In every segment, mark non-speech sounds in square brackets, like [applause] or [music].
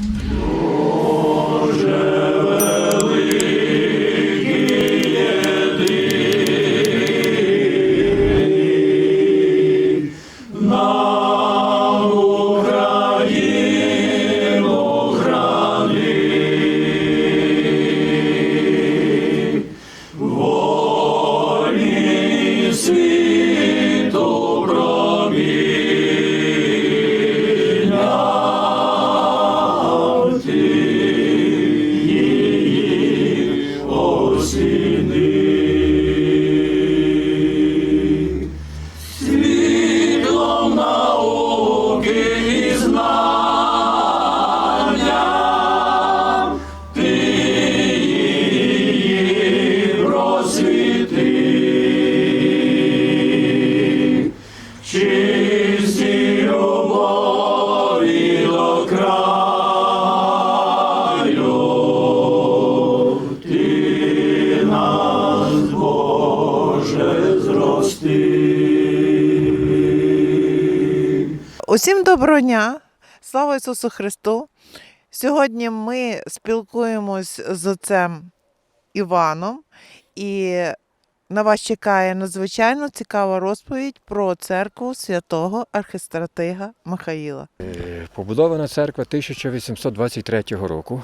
Mm-hmm. Усім доброго дня! Слава Ісусу Христу! Сьогодні ми спілкуємось з отцем Іваном, і на вас чекає надзвичайно цікава розповідь про церкву святого архистратига Михаїла. Е, Побудована церква 1823 року.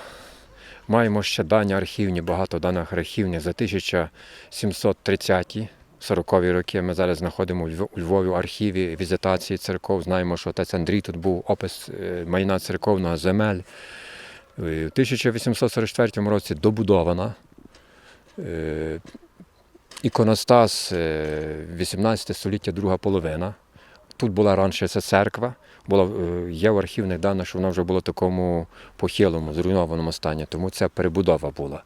Маємо ще дані архівні, багато даних архівних за 1730 40-ві роки. Ми зараз знаходимо у Львові в архіві візитації церков. Знаємо, що отець Андрій тут був опис е, майна церковного земель. Е, У 1844 році добудована. Е, Іконостас е, 18 століття, друга половина. Тут була раніше ця церква. Була, є в архівних даних, що вона вже була в такому похилому, зруйнованому стані, тому це перебудова була.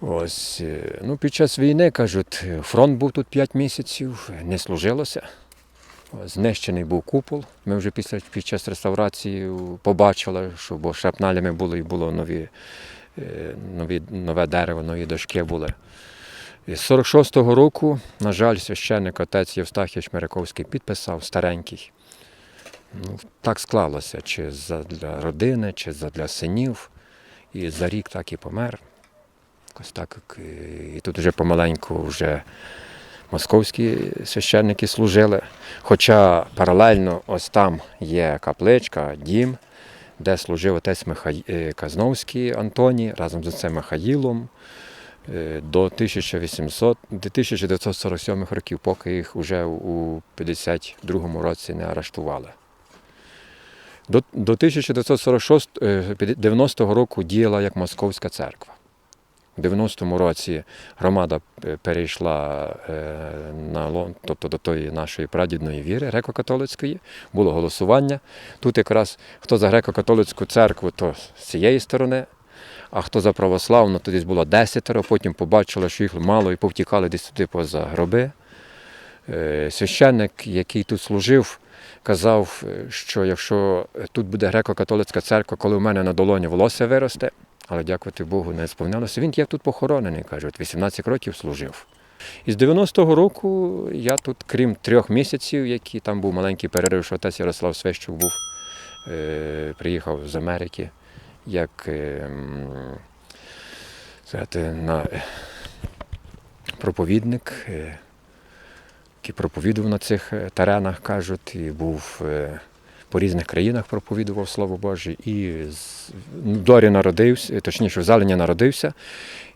Ось, е, ну, під час війни, кажуть, фронт був тут 5 місяців, не служилося. Знищений був купол. Ми вже після, під час реставрації побачили, що бо шрапналями було і було нові, е, нові, нове дерево, нові дошки були. З 46-го року, на жаль, священник отець Євстахій Шмиряковський підписав старенький. Ну, так склалося, чи для родини, чи для синів. І за рік так і помер. Якось так. І тут вже помаленьку вже московські священники служили. Хоча паралельно ось там є капличка, дім, де служив отець Михай... е, Казновський Антоній разом з отцем Михаїлом е, до 1800, до 1947 років, поки їх вже у 52-му році не арештували. До, до 1946 е, 90-го року діяла як Московська церква. У 90-му році громада е, перейшла е, на тобто до тої нашої прадідної віри греко-католицької, було голосування. Тут якраз хто за греко-католицьку церкву, то з цієї сторони, а хто за православну, то десь було десятеро, потім побачили, що їх мало і повтікали десь туди поза гроби. Е, Священник, який тут служив, казав, що якщо тут буде греко-католицька церква, коли в мене на долоні волосся виросте, але дякувати Богу, не сповнялося. Він є тут похоронений, кажуть, 18 років служив. І з 90-го року я тут, крім трьох місяців, які там був маленький перерив, що отець Ярослав Свещук був, е, приїхав з Америки, як е, сказати, на, е, проповідник, е, який проповідував на цих е, теренах, кажуть, і був. е, по різних країнах проповідував Слово Боже. І в Дорі народився, точніше, в Зелені народився.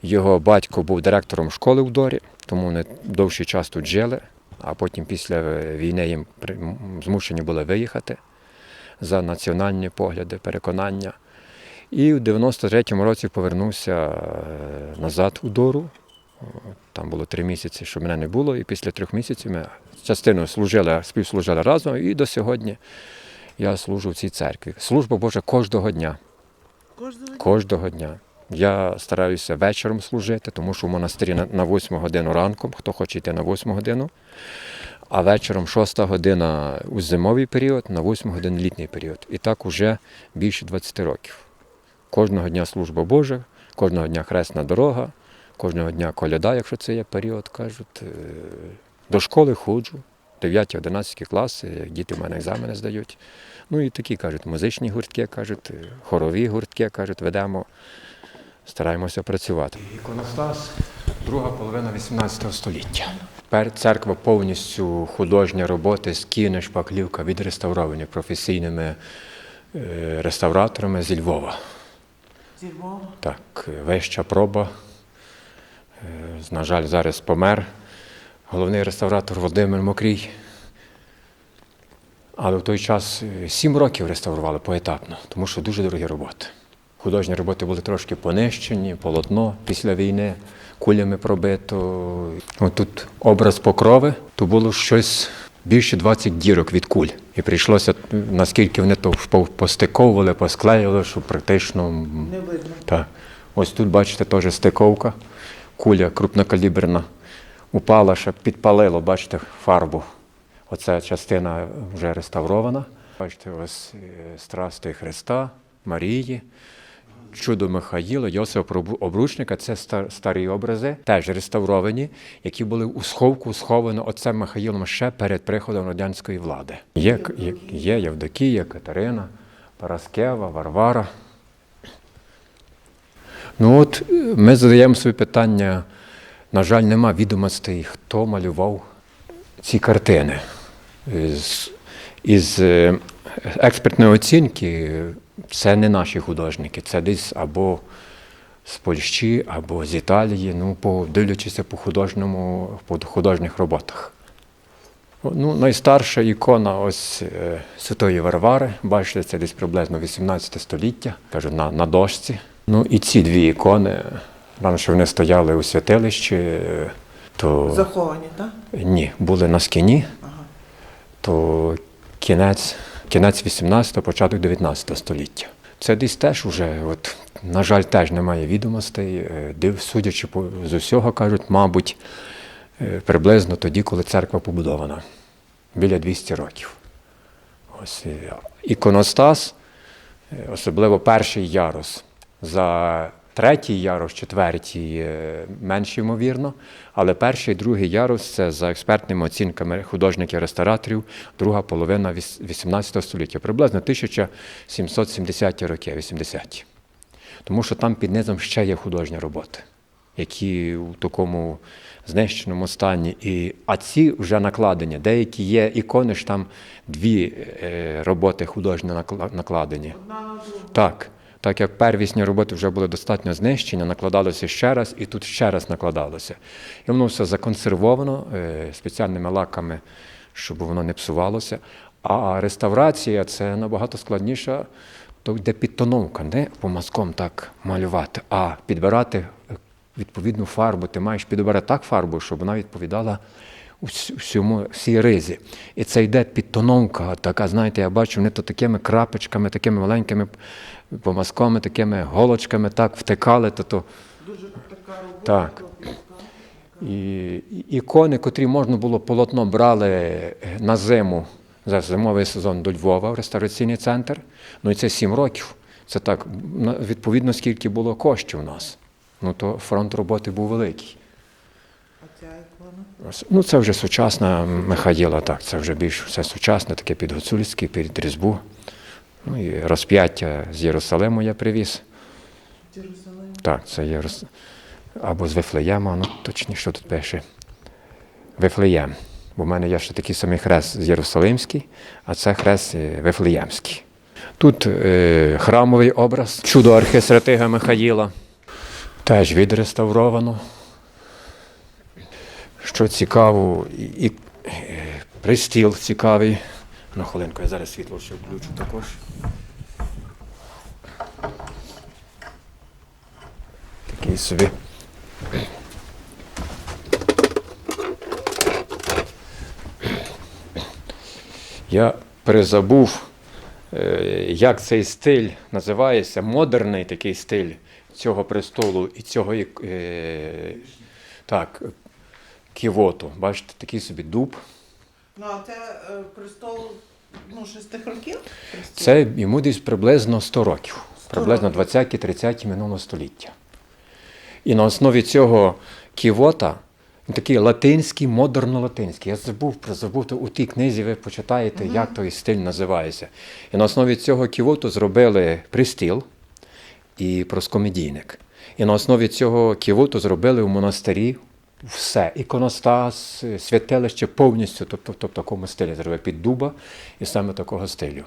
Його батько був директором школи в Дорі, тому вони довший час тут жили, а потім після війни їм змушені були виїхати за національні погляди, переконання. І в 93-му році повернувся е, назад у Дору. Там було три місяці, що мене не було, і після трьох місяців ми частину служили, співслужили разом, і до сьогодні я служу в цій церкві. Служба Божа кожного дня. Кожного дня. Я стараюся вечором служити, тому що в монастирі на, на 8 годину ранком, хто хоче йти на 8 годину, а вечором 6 година у зимовий період, на 8 годин літній період. І так уже більше 20 років. Кожного дня служба Божа, кожного дня хресна дорога, кожного дня коляда, якщо це є період, кажуть. Е, До школи ходжу, 9-11 класи, діти в мене екзамени здають. Ну і такі кажуть, музичні гуртки, кажуть, хорові гуртки, кажуть, ведемо, стараємося працювати. Іконостас, друга половина 18 століття. Тепер церква повністю художня роботи, скіни, шпаклівка відреставровані професійними е, реставраторами зі Львова. Зі Львова. Так, вища проба. Е, На жаль, зараз помер головний реставратор Володимир Мокрій. Але в той час е, сім років реставрували поетапно, тому що дуже дорогі роботи. Художні роботи були трошки понищені, полотно після війни, кулями пробито. Тут образ покрови, то було щось більше 20 дірок від куль. І прийшлося, наскільки вони то постиковували, посклеювали, що практично Не видно. так. Ось тут, бачите, теж стиковка, куля крупнокаліберна. Упала, ще підпалило, бачите, фарбу. Оця частина вже реставрована. Бачите, ось е, страсти Христа, Марії, чудо Михаїла, Йосиф Обручника це старі образи, теж реставровані, які були у сховку сховані отцем Михаїлом ще перед приходом радянської влади. Є, є, є Євдокія, Катерина, Параскева, Варвара. Ну от е, ми задаємо собі питання. На жаль, нема відомостей, хто малював ці картини. З, із е, експертної оцінки це не наші художники, це десь або з Польщі, або з Італії, ну, по, дивлячися по художньому, по художніх роботах. Ну, найстарша ікона ось е, Святої Варвари, бачите, це десь приблизно 18 століття, кажу, на, на дошці. Ну і ці дві ікони, раніше вони стояли у святилищі, е, то Заховані, так? ні, були на скіні, Ага. то кінець, кінець 18-го, початок 19 століття. Це десь теж уже, от, на жаль, теж немає відомостей. Е, Див, судячи по, з усього, кажуть, мабуть, е, приблизно тоді, коли церква побудована, біля 200 років. Ось іконостас, особливо перший ярус. За третій ярус, четвертій е, менш ймовірно, але перший, другий ярус це за експертними оцінками художників-реставраторів, друга половина 18 століття, приблизно 1770-ті роки, 80-ті. Тому що там під низом ще є художні роботи, які у такому знищеному стані. І, а ці вже накладені. Деякі є ікони, ж там дві е, роботи художні накла- накладені. Так. Так як первісні роботи вже були достатньо знищені, накладалося ще раз, і тут ще раз накладалося. І воно все законсервовано е, спеціальними лаками, щоб воно не псувалося. А реставрація це набагато складніша, то йде підтоновка, не по мазком так малювати, а підбирати е, відповідну фарбу. Ти маєш підбирати так фарбу, щоб вона відповідала ус- всьому всій ризі. І це йде підтоновка, така, знаєте, я бачу, вони то такими крапочками, такими маленькими помазками, такими голочками так втикали, то, то Дуже така робота. так. І, ікони, котрі можна було полотно брали на зиму, за зимовий сезон до Львова в реставраційний центр. Ну і це сім років. Це так, відповідно, скільки було коштів у нас. Ну то фронт роботи був великий. А ця ікона? Ось, Ну, це вже сучасна Михаїла, так, це вже більш все сучасне, таке під гуцульське, під різьбу. Ну і розп'яття з Єрусалиму я привіз. Єрусалим. Так, це Єрус... або з Вифлеєма, ну точніше, що тут пише. Вифлеєм. Бо в мене є ще такий самий хрест з Єрусалимський, а це хрест е, Вифлеємський. Тут е, храмовий образ, чудо архистратига Михаїла. Теж відреставровано. Що цікаво, і, і пристіл цікавий. На хвилинку, я зараз світло ще включу також. Такий собі. Я перезабув, е, як цей стиль називається, модерний такий стиль цього престолу і цього е, так, ківоту. Бачите, такий собі дуб. Ну, а це е, престол ну, шестих років? Це йому десь приблизно 100 років, 100 приблизно 20-30 минулого століття. І на основі цього ківота Такий латинський, модерно-латинський. Я забув, про- забув то у тій книзі, ви почитаєте, як той стиль називається. І на основі цього ківоту зробили пристіл і проскомедійник. І на основі цього ківоту зробили в монастирі все. Іконостас, е, святилище повністю, тобто, тобто в такому стилі зробили під дуба і саме такого стилю.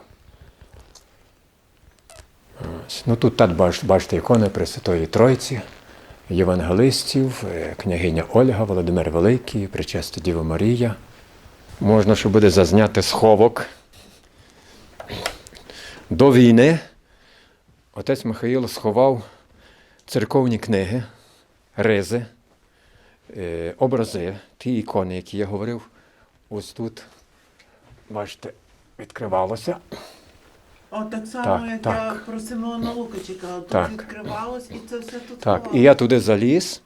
Ось. Ну тут так бач- бачите ікони Пресвятої Тройці, євангелистів, е, княгиня Ольга, Володимир Великий, Пречиста Діва Марія. Можна, що буде зазняти сховок. До війни отець Михаїл сховав церковні книги, ризи, образи, ті ікони, які я говорив. Ось тут, бачите, відкривалося. О, так само, Так, як так. я про Симеона Лукачика. Тут Так. відкривалось і це все тут Так, ховалось. і я туди заліз,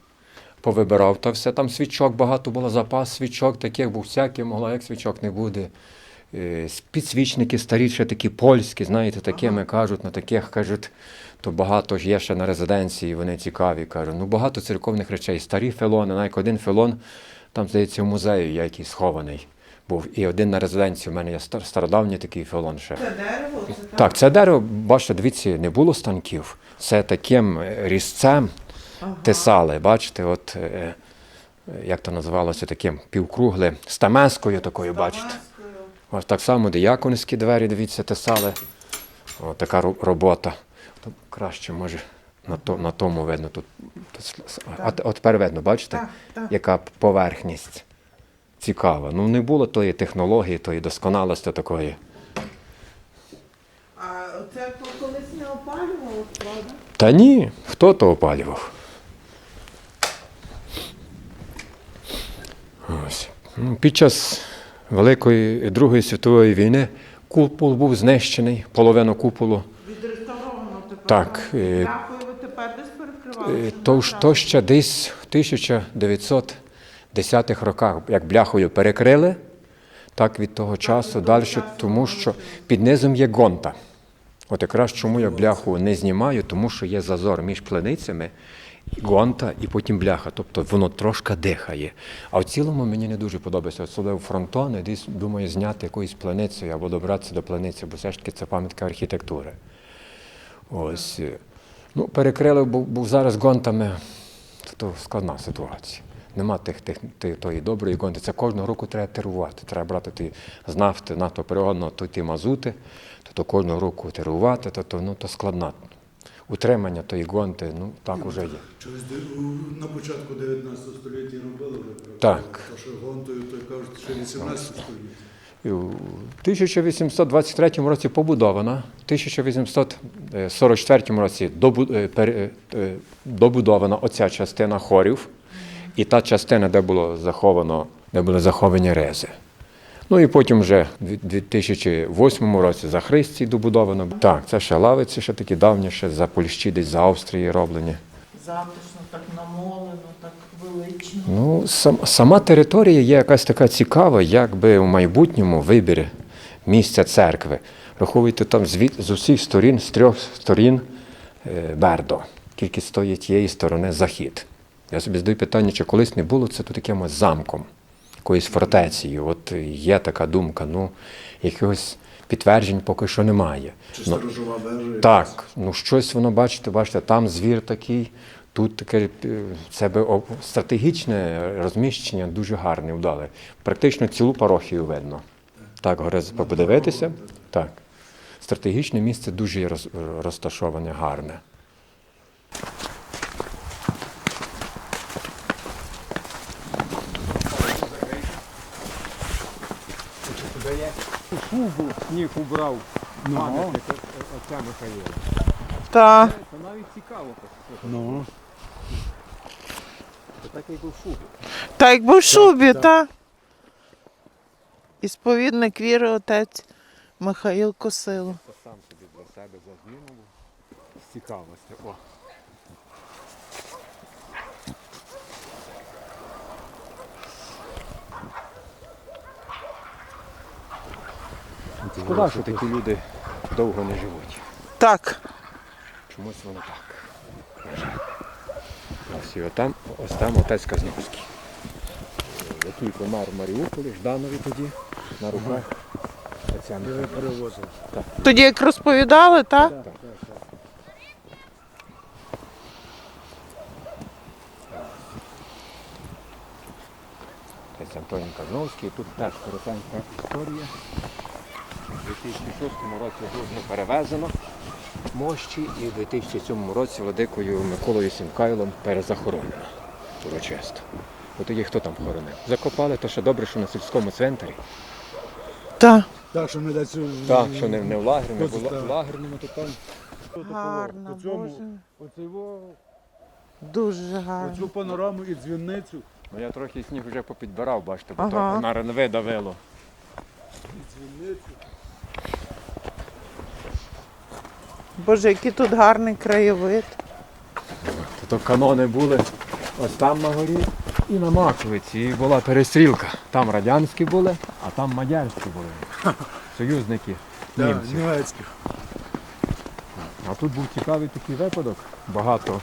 повибирав то все. Там свічок багато було, запас свічок, таких був всяких, могла, як свічок не буде. Е, Підсвічники старі, ще такі польські, знаєте, такими кажуть, на таких кажуть, то багато ж є ще на резиденції, вони цікаві. кажуть. Ну, багато церковних речей, старі фелони, навіть один фелон, там, здається, в музеї є якийсь схований був. І один на резиденції. У мене є стародавній такий фелон ще. Це дерево, це так. Так, це дерево, бачите, дивіться, не було станків. Це таким е, різцем Ага. тесали, бачите, от е, як то називалося таким півкругле, стамескою такою, бачите. Ось так само дияконські двері, дивіться, тесали. О, така робота. То краще, може, на, то, на тому видно. Тут, тут от, от тепер видно, бачите, Так, так. яка поверхність цікава. Ну, не було тої технології, тої досконалості такої. А це колись не опалювало, правда? Та ні, хто то опалював? Ось. Ну, Під час Великої Другої світової війни купол був знищений, половину куполу. Відреставровано тепер. Так, е, ви тепер десь перекривали. Е, То, то ще десь в 1910-х роках, як бляхою перекрили, так від того часу далі, тому що під низом є гонта. От якраз чому я бляху не знімаю, тому що є зазор між пленицями, гонта і потім бляха. Тобто воно трошки дихає. А в цілому мені не дуже подобається, особливо фронтони, десь думаю зняти якоюсь пленицею або добратися до плениці, бо все ж таки це пам'ятка архітектури. Ось. е, Ну, перекрили, бо, бо зараз гонтами то, складна ситуація. Нема тих, тих, тих, тої доброї гонти. Це кожного року треба тирувати. Треба брати ті з нафти, нафтоприродного, то ті мазути, то, то кожного року тирувати, то, то, ну, то складна. Утримання тої гонти, ну так уже є. Чогось на початку 19 століття робили вже. Так. То, що гонтою, то кажуть, ще 18 століття. У 1823 році побудована, в 1844 році е, пере- е, добудована оця частина хорів, і та частина, де було заховано, де були заховані рези. Ну і потім вже в 2008 році за Христі добудовано. Так, це ще лавиці, ще такі давні, ще за Польщі, десь за Австрії роблені. Затишно, так намолено, так велично. Ну, сам, сама територія є якась така цікава, якби в майбутньому вибір місця церкви. Рахуйте там звід, з усіх сторін, з трьох сторін е, Бердо, тільки з тої тієї сторони захід. Я собі задаю питання, чи колись не було це тут якимось замком, якоюсь фортецею. От є така думка, ну, якихось підтверджень поки що немає. Чи Ну, сторожова вежа? так, ну щось воно бачите, бачите, там звір такий, тут таке е, це би стратегічне розміщення дуже гарне, вдале. Практично цілу парохію видно. Так, горе подивитися. Так. Стратегічне місце дуже розташоване, гарне. Фугу сніг убрав пам'ятник отця Михаїла. Так. Це навіть цікаво. Ну. Так як у шубі. Так, як був в шубі, так. І сповідник віри отець Михаїл Косило. Та сам собі для себе загинув з цікавості. О. Шкода, що такі люди довго не живуть. Так. Чомусь воно так. Ось і отам, ось там отець Казнівський. який помер в Маріуполі, Жданові тоді, на руках. Отця. Тоді як розповідали, так? Так. Отець Антоній Казновський, тут теж коротенька історія. У 2006 році грудно перевезено мощі і в 2007 році владикою Миколою Сімкайлом перезахоронено урочисто. От тоді хто там хоронив? Закопали, то ще добре, що на сільському центрі. Так. Так, що ми десь... Так, що не, не в лагері, не було так. в лагерному, то там. Гарно, По цьому, Боже. оцього, Дуже гарно. оцю панораму і дзвінницю. Ну я трохи сніг вже попідбирав, бачите, бо Ага. то на ренве давило. І дзвінницю. Боже, який тут гарний краєвид. То канони були ось там на горі і на Маковиці. І була перестрілка. Там радянські були, а там мадярські були. [laughs] Союзники німців. німецьких. А тут був цікавий такий випадок. Багато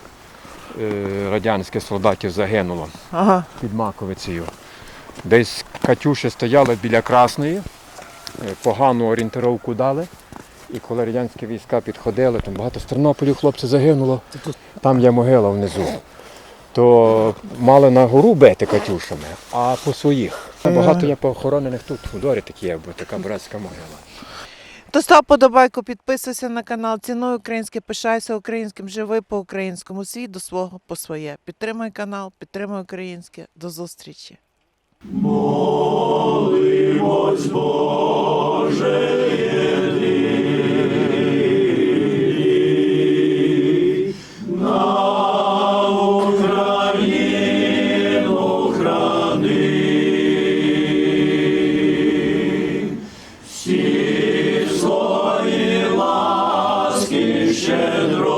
е, радянських солдатів загинуло Ага. під Маковицею. Десь Катюші стояли біля Красної, е, погану орієнтировку дали. І коли радянські війська підходили, там багато з Тернополю хлопців загинуло, там є могила внизу. То мали на гору бити Катюшами, а по своїх. Багато є похоронених тут, у дворі такі є, бо така братська могила. То став подобайку, підписуйся на канал, цінуй українське, пишайся українським, живи по-українському, свій до свого по своє. Підтримуй канал, підтримуй українське. До зустрічі. Свої ласки щедро